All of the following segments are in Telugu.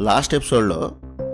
లాస్ట్ ఎపిసోడ్లో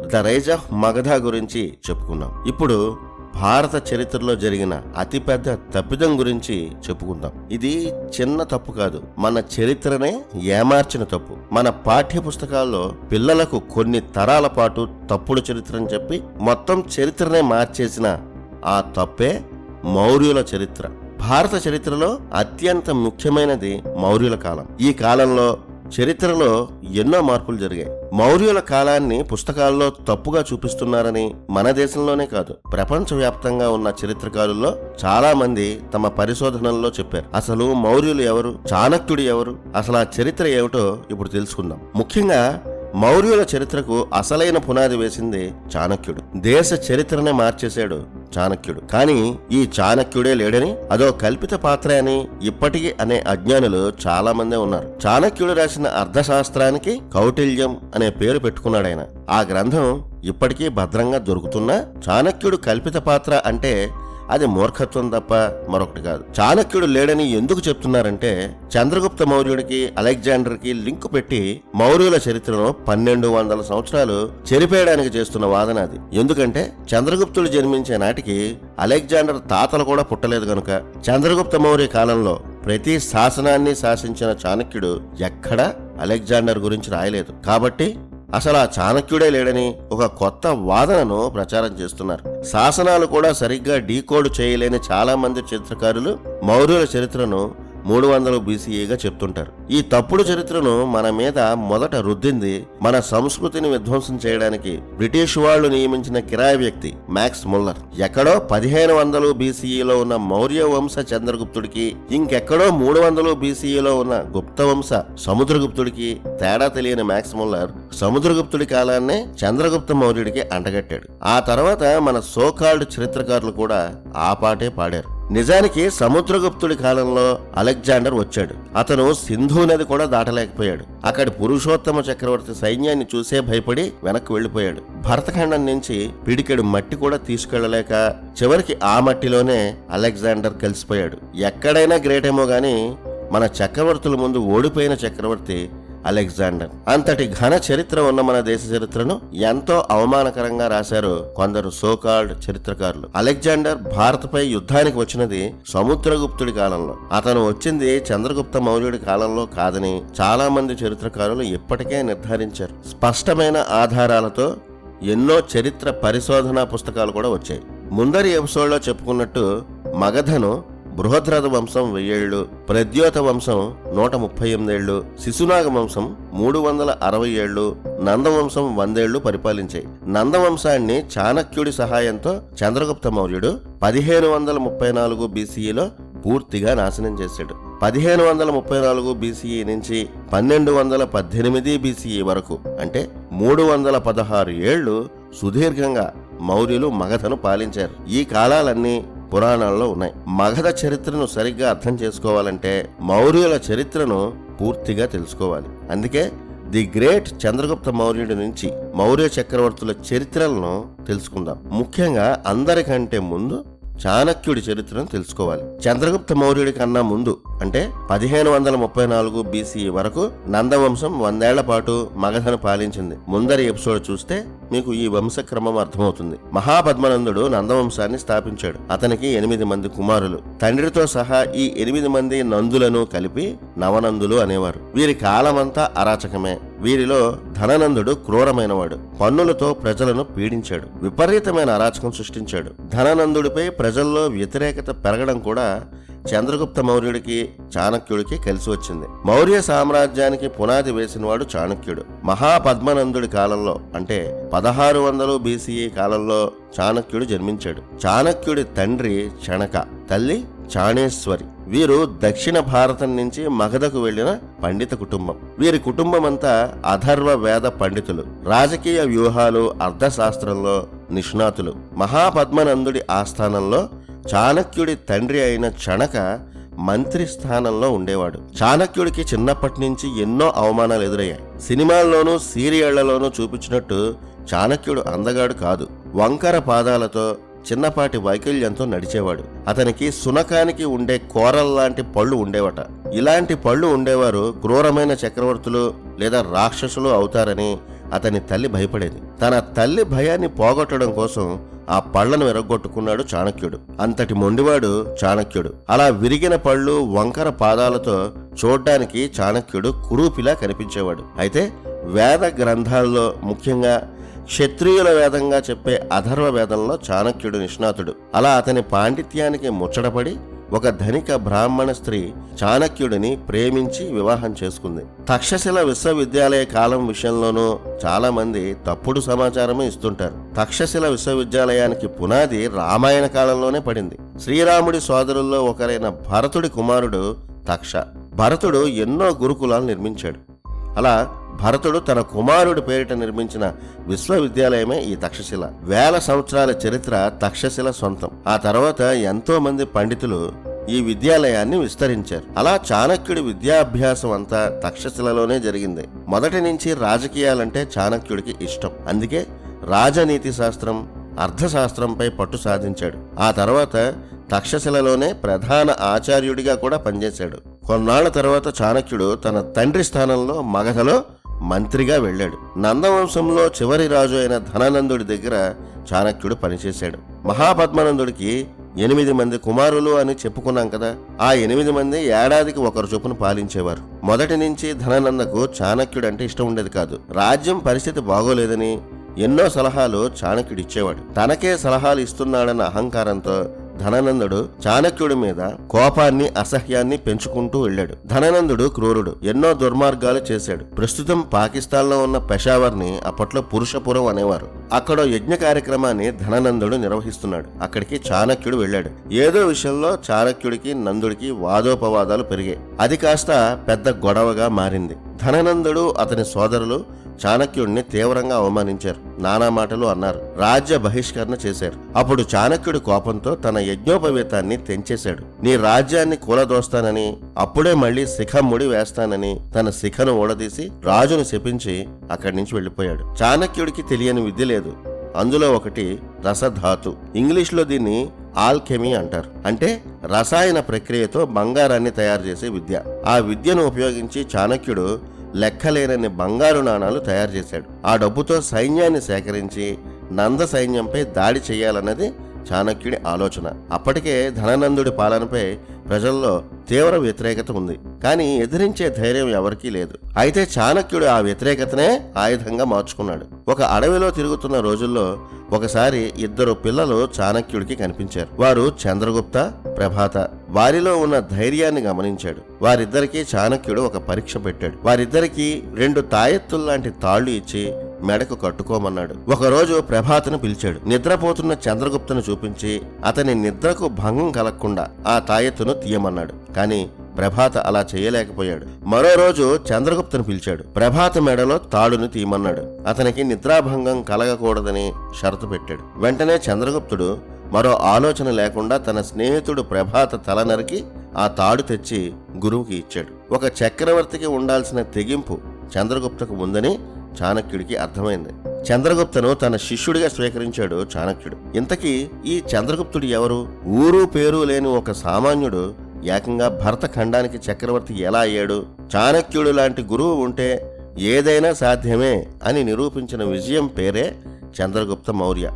ద రైజ్ ఆఫ్ మగధ గురించి చెప్పుకున్నాం. ఇప్పుడు భారత చరిత్రలో జరిగిన అతిపెద్ద తప్పిదం గురించి చెప్పుకుందాం. ఇది చిన్న తప్పు కాదు. మన చరిత్రనే ఏమార్చిన తప్పు. మన పాఠ్య పుస్తకాల్లో పిల్లలకు కొన్ని తరాల పాటు తప్పుడు చరిత్రని చెప్పి మొత్తం చరిత్రనే మార్చేసిన ఆ తప్పే మౌర్యుల చరిత్ర. భారత చరిత్రలో అత్యంత ముఖ్యమైనది మౌర్యుల కాలం. ఈ కాలంలో చరిత్రలో ఎన్నో మార్పులు జరిగాయి. మౌర్యుల కాలాన్ని పుస్తకాల్లో తప్పుగా చూపిస్తున్నారని మన దేశంలోనే కాదు ప్రపంచవ్యాప్తంగా ఉన్న చరిత్రకారుల్లో చాలా మంది తమ పరిశోధనల్లో చెప్పారు. అసలు మౌర్యులు ఎవరు? చాణక్యుడు ఎవరు? అసలు ఆ చరిత్ర ఏమిటో ఇప్పుడు తెలుసుకుందాం. ముఖ్యంగా మౌర్యుల చరిత్రకు అసలైన పునాది వేసింది చాణక్యుడు. దేశ చరిత్రనే మార్చేశాడు చాణక్యుడు. కానీ ఈ చాణక్యుడే లేడని అదో కల్పిత పాత్ర అని ఇప్పటికీ అనే అజ్ఞానులు చాలా మందే ఉన్నారు. చాణక్యుడు రాసిన అర్థశాస్త్రానికి కౌటిల్యం అనే పేరు పెట్టుకున్నాడాయన ఆ గ్రంథం ఇప్పటికీ భద్రంగా దొరుకుతున్నా చాణక్యుడు కల్పిత పాత్ర అంటే అది మూర్ఖత్వం తప్ప మరొకటి కాదు. చాణక్యుడు లేడని ఎందుకు చెప్తున్నారంటే చంద్రగుప్త మౌర్యుడికి అలెగ్జాండర్కి లింకు లింక్ పెట్టి మౌర్యుల చరిత్రను పన్నెండు వందల సంవత్సరాలు చెరిపేయడానికి చేస్తున్న వాదన అది. ఎందుకంటే చంద్రగుప్తుడు జన్మించే నాటికి అలెగ్జాండర్ తాతలు కూడా పుట్టలేదు గనుక చంద్రగుప్త మౌర్య కాలంలో ప్రతి శాసనాన్ని శాసించిన చాణక్యుడు ఎక్కడా అలెగ్జాండర్ గురించి రాయలేదు. కాబట్టి అసలు ఆ చాణక్యుడే లేడని ఒక కొత్త వాదనను ప్రచారం చేస్తున్నారు. శాసనాలు కూడా సరిగ్గా డీకోడ్ చేయలేని చాలా మంది చరిత్రకారులు మౌర్యుల చరిత్రను మూడు వందలు బీసీఏగా చెప్తుంటారు. ఈ తప్పుడు చరిత్రను మన మీద మొదట రుద్దింది మన సంస్కృతిని విధ్వంసం చేయడానికి బ్రిటిష్ వాళ్ళు నియమించిన కిరాయి వ్యక్తి మ్యాక్స్ ముల్లర్. ఎక్కడో పదిహేను వందలు బీసీఈలో ఉన్న మౌర్య వంశ చంద్రగుప్తుడికి ఇంకెక్కడో మూడు వందలు బీసీఈలో ఉన్న గుప్త వంశ సముద్రగుప్తుడికి తేడా తెలియని మ్యాక్స్ ముల్లర్ సముద్రగుప్తుడి కాలాన్నే చంద్రగుప్త మౌర్యుడికి అంటగట్టాడు. ఆ తర్వాత మన సోకాల్డ్ చరిత్రకారులు కూడా ఆ పాటే పాడారు. నిజానికి సముద్రగుప్తుడి కాలంలో అలెగ్జాండర్ వచ్చాడు. అతను సింధు నది కూడా దాటలేకపోయాడు. అక్కడి పురుషోత్తమ చక్రవర్తి సైన్యాన్ని చూసే భయపడి వెనక్కి వెళ్ళిపోయాడు భరతఖండం నుంచి పిడికెడు మట్టి కూడా తీసుకెళ్ళలేక చివరికి ఆ మట్టిలోనే అలెగ్జాండర్ కలిసిపోయాడు. ఎక్కడైనా గ్రేట్ ఏమో గాని మన చక్రవర్తుల ముందు ఓడిపోయిన చక్రవర్తి అలెగ్జాండర్. అంతటి ఘన చరిత్ర ఉన్న మన దేశ చరిత్రను ఎంతో అవమానకరంగా రాశారు కొందరు సోకాల్డ్ చరిత్రకారులు. అలెగ్జాండర్ భారత్పై యుద్ధానికి వచ్చినది సముద్రగుప్తుడి కాలంలో. అతను వచ్చింది చంద్రగుప్త మౌర్యుడి కాలంలో కాదని చాలా మంది చరిత్రకారులు ఇప్పటికే నిర్ధారించారు. స్పష్టమైన ఆధారాలతో ఎన్నో చరిత్ర పరిశోధనా పుస్తకాలు కూడా వచ్చాయి. ముందరి ఎపిసోడ్లో చెప్పుకున్నట్టు మగధను బృహద్రథ వంశం వెయ్యేళ్ళు ప్రద్యోత వంశం నూట ముప్పై ఎనిమిదేళ్ళు శిశునాగ వంశం మూడు వందల అరవై ఏళ్ళు నందవంశం వందేళ్ళు పరిపాలించాయి. నందవంశాన్ని చాణక్యుడి సహాయంతో చంద్రగుప్త మౌర్యుడు పదిహేను వందల ముప్పై నాలుగు బీసీఈలో పూర్తిగా నాశనం చేశాడు. పదిహేను వందల ముప్పై నాలుగు బీసీఈ నుంచి పన్నెండు వందల పద్దెనిమిది బీసీఈ వరకు అంటే మూడు వందల పదహారు ఏళ్ళు సుదీర్ఘంగా మౌర్యులు మగధను పాలించారు. ఈ కాలాలన్నీ పురాణాల్లో ఉన్నాయి. మగధ చరిత్రను సరిగ్గా అర్థం చేసుకోవాలంటే మౌర్యుల చరిత్రను పూర్తిగా తెలుసుకోవాలి. అందుకే ది గ్రేట్ చంద్రగుప్త మౌర్యుడి నుంచి మౌర్య చక్రవర్తుల చరిత్రలను తెలుసుకుందాం. ముఖ్యంగా అందరికంటే ముందు చాణక్యుడి చరిత్రను తెలుసుకోవాలి. చంద్రగుప్త మౌర్యుడి కన్నా ముందు అంటే పదిహేను వందల ముప్పై నాలుగు బీసీ వరకు నందవంశం వందేళ్ళ పాటు మగధను పాలించింది. ముందరి ఎపిసోడ్ చూస్తే మీకు ఈ వంశక్రమం అర్థమవుతుంది. మహాపద్మనందుడు నందవంశాన్ని స్థాపించాడు. అతనికి ఎనిమిది మంది కుమారులు. తండ్రితో సహా ఈ ఎనిమిది మంది నందులను కలిపి నవనందులు అనేవారు. వీరి కాలమంతా అరాచకమే. వీరిలో ధననందుడు క్రూరమైనవాడు. పన్నులతో ప్రజలను పీడించాడు. విపరీతమైన అరాచకం సృష్టించాడు. ధననందుడిపై ప్రజల్లో వ్యతిరేకత పెరగడం కూడా చంద్రగుప్త మౌర్యుడికి చాణక్యుడికి కలిసి వచ్చింది. మౌర్య సామ్రాజ్యానికి పునాది వేసినవాడు చాణక్యుడు. మహాపద్మనందుడి కాలంలో అంటే పదహారు వందలు బీసీఈ కాలంలో చాణక్యుడు జన్మించాడు. చాణక్యుడి తండ్రి చణక తల్లి చాణేశ్వరి. వీరు దక్షిణ భారతం నుంచి మగధకు వెళ్ళిన పండిత కుటుంబం. వీరి కుటుంబం అంతా అధర్వ వేద పండితులు. రాజకీయ వ్యూహాలు అర్థశాస్త్రంలో నిష్ణాతులు. మహాపద్మనందుడి ఆస్థానంలో చాణక్యుడి తండ్రి అయిన చణక మంత్రి స్థానంలో ఉండేవాడు. చాణక్యుడికి చిన్నప్పటి నుంచి ఎన్నో అవమానాలు ఎదురయ్యాయి. సినిమాల్లోనూ సీరియళ్ళలోనూ చూపించినట్టు చాణక్యుడు అందగాడు కాదు. వంకర పాదాలతో చిన్నపాటి వైకల్యంతో నడిచేవాడు. అతనికి సునకానికి ఉండే కోరల్లాంటి పళ్ళు ఉండేవట. ఇలాంటి పళ్ళు ఉండేవారు క్రూరమైన చక్రవర్తులు లేదా రాక్షసులు అవుతారని అతని తల్లి భయపడేది. తన తల్లి భయాన్ని పోగొట్టడం కోసం ఆ పళ్ళను విరగొట్టుకున్నాడు చాణక్యుడు. అంతటి మొండివాడు చాణక్యుడు. అలా విరిగిన పళ్ళు వంకర పాదాలతో చూడ్డానికి చాణక్యుడు కురూపిలా కనిపించేవాడు. అయితే వేద గ్రంథాల్లో ముఖ్యంగా క్షత్రియుల వేదంగా చెప్పే అధర్వ వేదంలో చాణక్యుడు నిష్ణాతుడు. అలా అతని పాండిత్యానికి ముచ్చటపడి ఒక ధనిక బ్రాహ్మణ స్త్రీ చాణక్యుడిని ప్రేమించి వివాహం చేసుకుంది. తక్షశిల విశ్వవిద్యాలయ కాలం విషయంలోనూ చాలా మంది తప్పుడు సమాచారమే ఇస్తుంటారు. తక్షశిల విశ్వవిద్యాలయానికి పునాది రామాయణ కాలంలోనే పడింది. శ్రీరాముడి సోదరుల్లో ఒకరైన భరతుడి కుమారుడు తక్ష. భరతుడు ఎన్నో గురుకులాలు నిర్మించాడు. అలా భరతుడు తన కుమారుడి పేరిట నిర్మించిన విశ్వవిద్యాలయమే ఈ తక్షశిల. వేల సంవత్సరాల చరిత్ర తక్షశిల సొంతం. ఆ తర్వాత ఎంతో మంది పండితులు ఈ విద్యాలయాన్ని విస్తరించారు. అలా చాణక్యుడి విద్యాభ్యాసం అంతా తక్షశిలలోనే జరిగింది. మొదటి నుంచి రాజకీయాలంటే చాణక్యుడికి ఇష్టం. అందుకే రాజనీతి శాస్త్రం అర్థశాస్త్రంపై పట్టు సాధించాడు. ఆ తర్వాత తక్షశిలలోనే ప్రధాన ఆచార్యుడిగా కూడా పనిచేశాడు. కొన్నాళ్ళ తర్వాత చాణక్యుడు తన తండ్రి స్థానంలో మగధలో మంత్రిగా వెళ్ళాడు. నందవంశంలో చివరి రాజు అయిన ధనానందుడి దగ్గర చాణక్యుడు పనిచేశాడు. మహాపద్మానందుడికి ఎనిమిది మంది కుమారులు అని చెప్పుకున్నాం కదా ఆ ఎనిమిది మంది ఏడాదికి ఒకరు చొప్పున పాలించేవారు. మొదటి నుంచి ధనానందకు చాణక్యుడు అంటే ఇష్టం ఉండేది కాదు. రాజ్యం పరిస్థితి బాగోలేదని ఎన్నో సలహాలు చాణక్యుడు ఇచ్చేవాడు. తనకే సలహాలు ఇస్తున్నాడన్న అహంకారంతో ధనానందుడు చాణక్యుడి మీద కోపాన్ని అసహ్యాన్ని పెంచుకుంటూ వెళ్ళాడు. ధనానందుడు క్రూరుడు. ఎన్నో దుర్మార్గాలు చేశాడు. ప్రస్తుతం పాకిస్తాన్లో ఉన్న పెషావర్ని అప్పట్లో పురుషపురం అనేవారు. అక్కడ యజ్ఞ కార్యక్రమాన్ని ధనానందుడు నిర్వహిస్తున్నాడు. అక్కడికి చాణక్యుడు వెళ్ళాడు. ఏదో విషయంలో చాణక్యుడికి నందుడికి వాదోపవాదాలు పెరిగాయి. అది కాస్త పెద్ద గొడవగా మారింది. ధనానందుడు అతని సోదరులు చాణక్యుడిని తీవ్రంగా అవమానించారు. నానా మాటలు అన్నారు. రాజ్య బహిష్కరణ చేశారు. అప్పుడు చాణక్యుడి కోపంతో తన యజ్ఞోపవేతాన్ని తెంచేశాడు. నీ రాజ్యాన్ని కూలదోస్తానని అప్పుడే మళ్ళీ శిఖముడి వేస్తానని తన శిఖను ఊడదీసి రాజును శపించి అక్కడి నుంచి వెళ్ళిపోయాడు. చాణక్యుడికి తెలియని విద్య లేదు. అందులో ఒకటి రసధాతు. ఇంగ్లీష్లో దీన్ని ఆల్కెమీ అంటారు. అంటే రసాయన ప్రక్రియతో బంగారాన్ని తయారు చేసే విద్య. ఆ విద్యను ఉపయోగించి చాణక్యుడు లెక్కలేనని బంగారు నాణాలు తయారు చేశాడు. ఆ డబ్బుతో సైన్యాన్ని సేకరించి నంద సైన్యంపై దాడి చేయాలన్నది చాణక్యుడి ఆలోచన. అప్పటికే ధనానందుడి పాలనపై ప్రజల్లో తీవ్ర వ్యతిరేకత ఉంది. కానీ ఎదిరించే ధైర్యం ఎవరికీ లేదు. అయితే చాణక్యుడు ఆ వ్యతిరేకతనే ఆయుధంగా మార్చుకున్నాడు. ఒక అడవిలో తిరుగుతున్న రోజుల్లో ఒకసారి ఇద్దరు పిల్లలు చాణక్యుడికి కనిపించారు. వారు చంద్రగుప్త ప్రభాత వారిలో ఉన్న ధైర్యాన్ని గమనించాడు. వారిద్దరికీ చాణక్యుడు ఒక పరీక్ష పెట్టాడు. వారిద్దరికీ రెండు తాయెత్తుల్లాంటి తాళ్ళు ఇచ్చి మెడకు కట్టుకోమన్నాడు. ఒకరోజు ప్రభాతను పిలిచాడు. నిద్రపోతున్న చంద్రగుప్తను చూపించి అతని నిద్రకు భంగం కలగకుండా ఆ తాయెత్తును తీయమన్నాడు. కానీ ప్రభాత అలా చేయలేకపోయాడు. మరో రోజు చంద్రగుప్తను పిలిచాడు. ప్రభాత మెడలో తాడును తీయమన్నాడు. అతనికి నిద్రాభంగం కలగకూడదని షరతు పెట్టాడు. వెంటనే చంద్రగుప్తుడు మరో ఆలోచన లేకుండా తన స్నేహితుడు ప్రభాత తల నరికి ఆ తాడు తెచ్చి గురువుకి ఇచ్చాడు. ఒక చక్రవర్తికి ఉండాల్సిన తెగింపు చంద్రగుప్తకు ఉందని చాణక్యుడికి అర్థమైంది. చంద్రగుప్తను తన శిష్యుడిగా స్వీకరించాడు చాణక్యుడు. ఇంతకీ ఈ చంద్రగుప్తుడు ఎవరు? ఊరు పేరు లేని ఒక సామాన్యుడు ఏకంగా భరత ఖండానికి చక్రవర్తి ఎలా అయ్యాడు? చాణక్యుడు లాంటి గురువు ఉంటే ఏదైనా సాధ్యమే అని నిరూపించిన విజయం పేరే చంద్రగుప్త మౌర్య.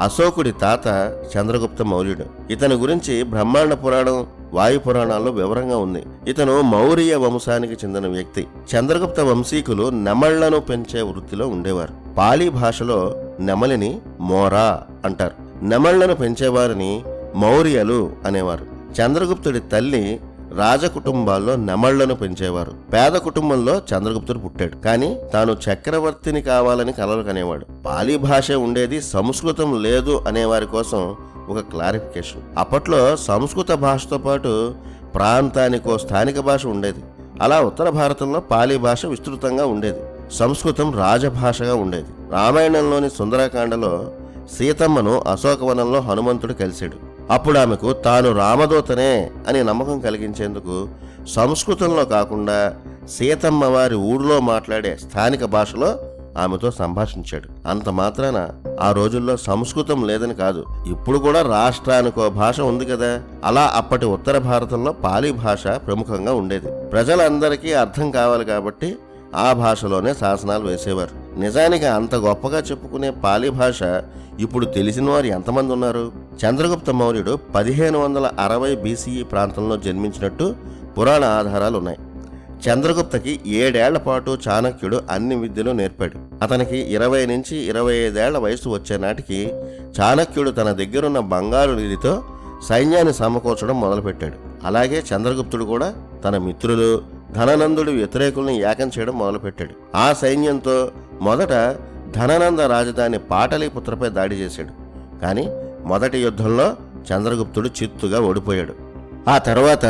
అశోకుడి తాత చంద్రగుప్త మౌర్యుడు. ఇతని గురించి బ్రహ్మాండ పురాణం వాయు పురాణాల్లో వివరంగా ఉంది. ఇతను మౌర్య వంశానికి చెందిన వ్యక్తి. చంద్రగుప్త వంశీకులు నెమళ్ళను పెంచే వృత్తిలో ఉండేవారు. పాళీ భాషలో నెమలిని మోరా అంటారు. నెమళ్ళను పెంచేవారిని మౌర్యలు అనేవారు. చంద్రగుప్తుడి తల్లి రాజకుటుంబాల్లో నెమళ్ళను పెంచేవారు. పేద కుటుంబంలో చంద్రగుప్తుడు పుట్టాడు. కానీ తాను చక్రవర్తిని కావాలని కలలు కనేవాడు. పాలీ భాష ఉండేది సంస్కృతం లేదు అనే వారి కోసం ఒక క్లారిఫికేషన్. అప్పట్లో సంస్కృత భాషతో పాటు ప్రాంతానికో స్థానిక భాష ఉండేది. అలా ఉత్తర భారతంలో పాలీ భాష విస్తృతంగా ఉండేది. సంస్కృతం రాజభాషగా ఉండేది. రామాయణంలోని సుందరకాండలో సీతమ్మను అశోకవనంలో హనుమంతుడు కలిశాడు. అప్పుడు ఆమెకు తాను రామదూతనే అని నమ్మకం కలిగించేందుకు సంస్కృతంలో కాకుండా సీతమ్మ వారి ఊళ్ళో మాట్లాడే స్థానిక భాషలో ఆమెతో సంభాషించాడు. అంత మాత్రాన ఆ రోజుల్లో సంస్కృతం లేదని కాదు ఇప్పుడు కూడా రాష్ట్రానికో భాష ఉంది కదా. అలా అప్పటి ఉత్తర భారతంలో పాలీ భాష ప్రముఖంగా ఉండేది. ప్రజలందరికీ అర్థం కావాలి కాబట్టి ఆ భాషలోనే శాసనాలు వేసేవారు. నిజానికి అంత గొప్పగా చెప్పుకునే పాలి భాష ఇప్పుడు తెలిసిన వారు ఎంతమంది ఉన్నారు? చంద్రగుప్త మౌర్యుడు పదిహేను వందల అరవై బీసీఈ ప్రాంతంలో జన్మించినట్టు పురాణ ఆధారాలు ఉన్నాయి. చంద్రగుప్తకి ఏడేళ్ళ పాటు చాణక్యుడు అన్ని విద్యలు నేర్పాడు. అతనికి ఇరవై నుంచి ఇరవై ఐదేళ్ళ వయసు వచ్చే నాటికి చాణక్యుడు తన దగ్గరున్న బంగారు నిధితో సైన్యాన్ని సమకూర్చడం మొదలుపెట్టాడు. అలాగే చంద్రగుప్తుడు కూడా తన మిత్రులు ధననందుడు వ్యతిరేకుల్ని ఏకం చేయడం మొదలుపెట్టాడు. ఆ సైన్యంతో మొదట ధననంద రాజధాని పాటలీపుత్రపై దాడి చేశాడు. కానీ మొదటి యుద్ధంలో చంద్రగుప్తుడు చిత్తుగా ఓడిపోయాడు. ఆ తర్వాత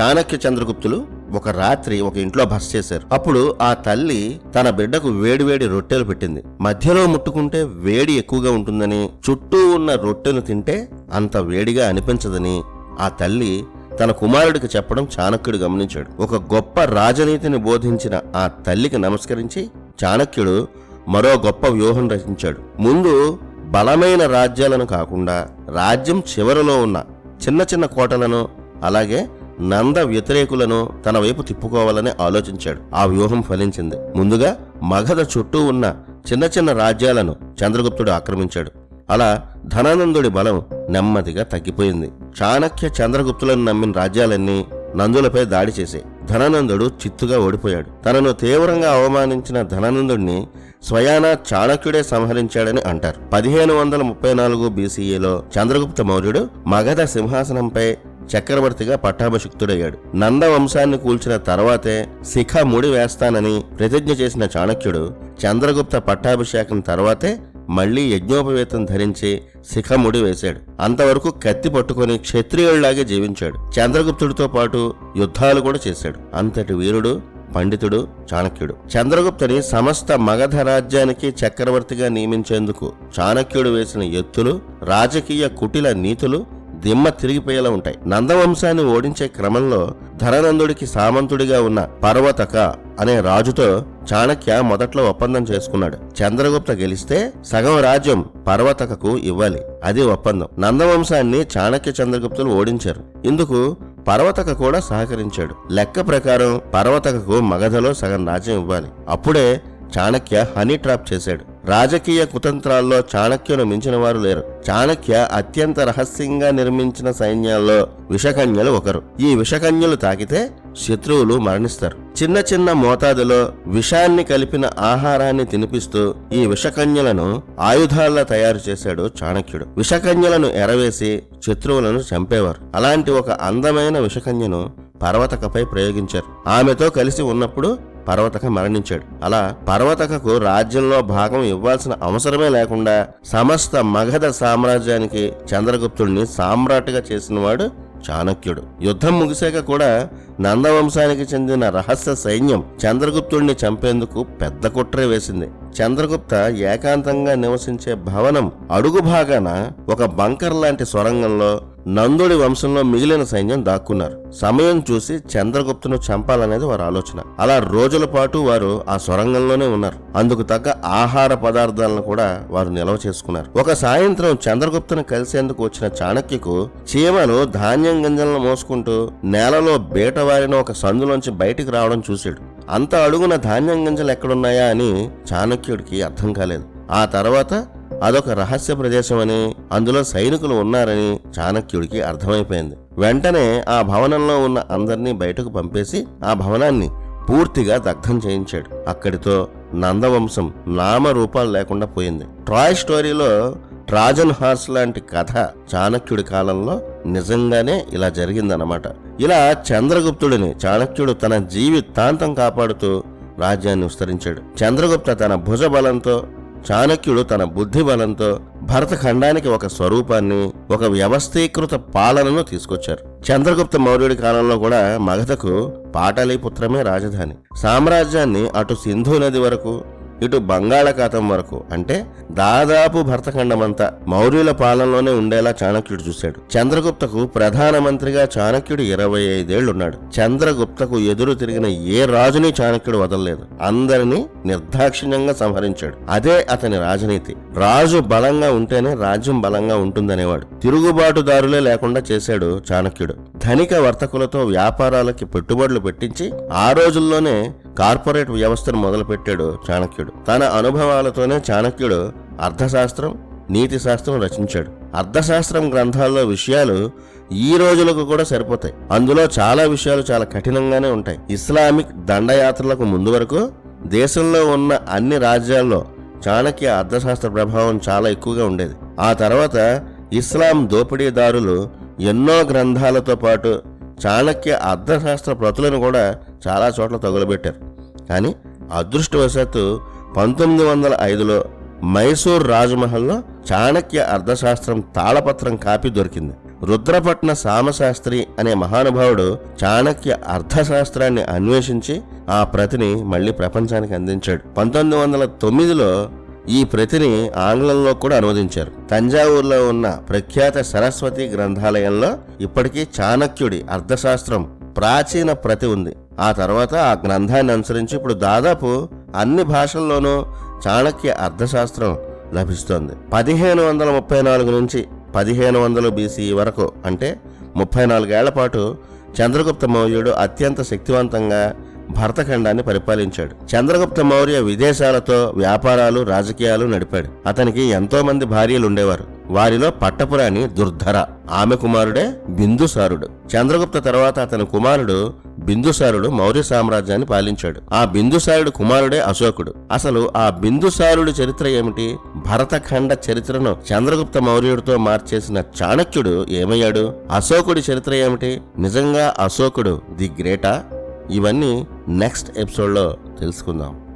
చాణక్య చంద్రగుప్తులు ఒక రాత్రి ఒక ఇంట్లో బస చేశారు. అప్పుడు ఆ తల్లి తన బిడ్డకు వేడివేడి రొట్టెలు పెట్టింది. మధ్యలో ముట్టుకుంటే వేడి ఎక్కువగా ఉంటుందని చుట్టూ ఉన్న రొట్టెను తింటే అంత వేడిగా అనిపించదని ఆ తల్లి తన కుమారుడికి చెప్పడం చాణక్యుడు గమనించాడు. ఒక గొప్ప రాజనీతిని బోధించిన ఆ తల్లికి నమస్కరించి చాణక్యుడు మరో గొప్ప వ్యూహం రచించాడు. ముందు బలమైన రాజ్యాలను కాకుండా రాజ్యం చివరలో ఉన్న చిన్న చిన్న కోటలను అలాగే నంద వ్యతిరేకులను తన వైపు తిప్పుకోవాలని ఆలోచించాడు. ఆ వ్యూహం ఫలించింది. ముందుగా మగధ చుట్టూ ఉన్న చిన్న చిన్న రాజ్యాలను చంద్రగుప్తుడు ఆక్రమించాడు. అలా ధనానందుడి బలం నెమ్మదిగా తగ్గిపోయింది. చాణక్య చంద్రగుప్తులను నమ్మిన రాజ్యాలన్నీ నందులపై దాడి చేసే ధనానందుడు చిత్తుగా ఓడిపోయాడు. తనను తీవ్రంగా అవమానించిన ధనానందుడిని స్వయాన చాణక్యుడే సంహరించాడని అంటారు. పదిహేను వందల ముప్పై నాలుగు బీసీఏలో చంద్రగుప్త మౌర్యుడు మగధ సింహాసనంపై చక్రవర్తిగా పట్టాభిషిక్తుడయ్యాడు. నంద వంశాన్ని కూల్చిన తర్వాతే శిఖ ముడి వేస్తానని ప్రతిజ్ఞ చేసిన చాణక్యుడు చంద్రగుప్త పట్టాభిషేకం తర్వాతే మళ్ళీ యజ్ఞోపవేతం ధరించి శిఖముడి వేశాడు. అంతవరకు కత్తి పట్టుకొని క్షత్రియుళ్ళాగే జీవించాడు. చంద్రగుప్తుడితో పాటు యుద్ధాలు కూడా చేశాడు. అంతటి వీరుడు పండితుడు చాణక్యుడు. చంద్రగుప్తుని సమస్త మగధ రాజ్యానికి చక్రవర్తిగా నియమించేందుకు చాణక్యుడు వేసిన ఎత్తులు రాజకీయ కుటిల నీతులు దిమ్మ తిరిగిపోయేలా ఉంటాయి. నందవంశాన్ని ఓడించే క్రమంలో ధననందుడికి సామంతుడిగా ఉన్న పర్వతక అనే రాజుతో చాణక్య మొదట్లో ఒప్పందం చేసుకున్నాడు. చంద్రగుప్త గెలిస్తే సగం రాజ్యం పర్వతకకు ఇవ్వాలి. అది ఒప్పందం. నందవంశాన్ని చాణక్య చంద్రగుప్తులు ఓడించారు. ఇందుకు పర్వతక కూడా సహకరించాడు. లెక్క ప్రకారం పర్వతకకు మగధలో సగం రాజ్యం ఇవ్వాలి. అప్పుడే చాణక్య హనీ ట్రాప్ చేశాడు. రాజకీయ కుతంత్రాల్లో చాణక్యును మించిన వారు లేరు. చాణక్య అత్యంత రహస్యంగా నిర్మించిన సైన్యాల్లో విషకన్యలు ఒకరు. ఈ విషకన్యలు తాకితే శత్రువులు మరణిస్తారు. చిన్న చిన్న మోతాదులో విషాన్ని కలిపిన ఆహారాన్ని తినిపిస్తూ ఈ విషకన్యలను ఆయుధాల్లా తయారు చేశాడు చాణక్యుడు. విషకన్యలను ఎరవేసి శత్రువులను చంపేవారు. అలాంటి ఒక అందమైన విషకన్యను పర్వతకపై ప్రయోగించారు. ఆమెతో కలిసి ఉన్నప్పుడు పర్వతక మరణించాడు. అలా పర్వతకకు రాజ్యంలో భాగం ఇవ్వాల్సిన అవసరమే లేకుండా సమస్త మగధ సామ్రాజ్యానికి చంద్రగుప్తుడిని సామ్రాట్గా చేసినవాడు చాణక్యుడు. యుద్ధం ముగిశాక కూడా నందవంశానికి చెందిన రహస్య సైన్యం చంద్రగుప్తుడిని చంపేందుకు పెద్ద కుట్రే వేసింది. చంద్రగుప్త ఏకాంతంగా నివసించే భవనం అడుగు భాగాన ఒక బంకర్ లాంటి సొరంగంలో నందుడి వంశంలో మిగిలిన సైన్యం దాక్కున్నారు. సమయం చూసి చంద్రగుప్తును చంపాలనేది వారి ఆలోచన. అలా రోజుల పాటు వారు ఆ సొరంగంలోనే ఉన్నారు. అందుకు తగ్గ ఆహార పదార్థాలను కూడా వారు నిల్వ చేసుకున్నారు. ఒక సాయంత్రం చంద్రగుప్తును కలిసేందుకు వచ్చిన చాణక్యకు చీమను ధాన్యం గింజలను మోసుకుంటూ నేలలో బీటవారిన ఒక సందులోంచి బయటికి రావడం చూశాడు. అంత అడుగున ధాన్యం గింజలు ఎక్కడున్నాయా అని చాణక్యుడికి అర్థం కాలేదు. ఆ తర్వాత అదొక రహస్య ప్రదేశమని అందులో సైనికులు ఉన్నారని చాణక్యుడికి అర్థమైపోయింది. వెంటనే ఆ భవనంలో ఉన్న అందరినీ బయటకు పంపేసి ఆ భవనాన్ని పూర్తిగా దగ్ధం చేయించాడు. అక్కడితో నందవంశం నామరూపాలు లేకుండా పోయింది. ట్రాయ్ స్టోరీలో ట్రాజన్ హార్స్ లాంటి కథ చాణక్యుడి కాలంలో నిజంగానే ఇలా జరిగిందన్నమాట. ఇలా చంద్రగుప్తుడిని చాణక్యుడు తన జీవితాంతం కాపాడుతూ రాజ్యాన్ని విస్తరించాడు. చంద్రగుప్త తన భుజ బలంతో చాణక్యుడు తన బుద్ధి బలంతో భరతఖండానికి ఒక స్వరూపాన్ని ఒక వ్యవస్థీకృత పాలనను తీసుకొచ్చారు. చంద్రగుప్త మౌర్యుడి కాలంలో కూడా మగధకు పాటలీపుత్రమే రాజధాని. సామ్రాజ్యాన్ని అటు సింధు నది వరకు ఇటు బంగాళాఖాతం వరకు. అంటే దాదాపు భర్తఖండమంతా మౌర్యుల పాలనలోనే ఉండేలా చాణక్యుడు చూశాడు. చంద్రగుప్తకు ప్రధానమంత్రిగా చాణక్యుడు ఇరవై ఐదేళ్ళున్నాడు. చంద్రగుప్తకు ఎదురు తిరిగిన ఏ రాజుని చాణక్యుడు వదలలేదు. అందరినీ నిర్దాక్షిణ్యంగా సంహరించాడు. అదే అతని రాజనీతి. రాజు బలంగా ఉంటేనే రాజ్యం బలంగా ఉంటుందనేవాడు. తిరుగుబాటుదారులే లేకుండా చేశాడు చాణక్యుడు. ధనిక వర్తకులతో వ్యాపారాలకి పెట్టుబడులు పెట్టించి ఆ రోజుల్లోనే కార్పొరేట్ వ్యవస్థను మొదలుపెట్టాడు చాణక్యుడు. తన అనుభవాలతోనే చాణక్యుడు అర్థశాస్త్రం నీతి శాస్త్రం రచించాడు. అర్థశాస్త్రం గ్రంథాల్లో విషయాలు ఈ రోజులకు కూడా సరిపోతాయి. అందులో చాలా విషయాలు చాలా కఠినంగానే ఉంటాయి. ఇస్లామిక్ దండయాత్రలకు ముందు వరకు దేశంలో ఉన్న అన్ని రాజ్యాల్లో చాణక్య అర్థశాస్త్ర ప్రభావం చాలా ఎక్కువగా ఉండేది. ఆ తర్వాత ఇస్లాం దోపిడీదారులు ఎన్నో గ్రంథాలతో పాటు చాణక్య అర్థశాస్త్ర ప్రతులను కూడా చాలా చోట్ల తగులబెట్టారు. కానీ అదృష్టవశాత్తు పంతొమ్మిది వందల ఐదులో మైసూర్ రాజమహల్లో చాణక్య అర్థశాస్త్రం తాళపత్రం కాపీ దొరికింది. రుద్రపట్న సామశాస్త్రి అనే మహానుభావుడు చాణక్య అర్థశాస్త్రాన్ని అన్వేషించి ఆ ప్రతిని మళ్ళీ ప్రపంచానికి అందించాడు. పంతొమ్మిది వందల తొమ్మిదిలో ఈ ప్రతిని ఆంగ్లంలో కూడా అనువదించారు. తంజావూరులో ఉన్న ప్రఖ్యాత సరస్వతి గ్రంథాలయంలో ఇప్పటికీ చాణక్యుడి అర్థశాస్త్రం ప్రాచీన ప్రతి ఉంది. ఆ తర్వాత ఆ గ్రంథాన్ని అనుసరించి ఇప్పుడు దాదాపు అన్ని భాషల్లోనూ చాణక్య అర్థశాస్త్రం లభిస్తోంది. పదిహేను వందల ముప్పై నాలుగు నుంచి పదిహేను వందల బీసీ వరకు అంటే ముప్పై నాలుగేళ్ళ పాటు చంద్రగుప్త మౌర్యుడు అత్యంత శక్తివంతంగా భరతఖండాన్ని పరిపాలించాడు. చంద్రగుప్త మౌర్య విదేశాలతో వ్యాపారాలు రాజకీయాలు నడిపాడు. అతనికి ఎంతో మంది భార్యలు ఉండేవారు వారిలో పట్టపురాణి దుర్ధర ఆమె కుమారుడే బిందుసారుడు. చంద్రగుప్త తర్వాత అతని కుమారుడు బిందుసారుడు మౌర్య సామ్రాజ్యాన్ని పాలించాడు. ఆ బిందుసారుడు కుమారుడే అశోకుడు. అసలు ఆ బిందుసారుడు చరిత్ర ఏమిటి? భరతఖండ చరిత్రను చంద్రగుప్త మౌర్యుడితో మార్చేసిన చాణక్యుడు ఏమయ్యాడు? అశోకుడి చరిత్ర ఏమిటి? నిజంగా అశోకుడు ది గ్రేటా? ఇవన్నీ నెక్స్ట్ ఎపిసోడ్లో తెలుసుకుందాం.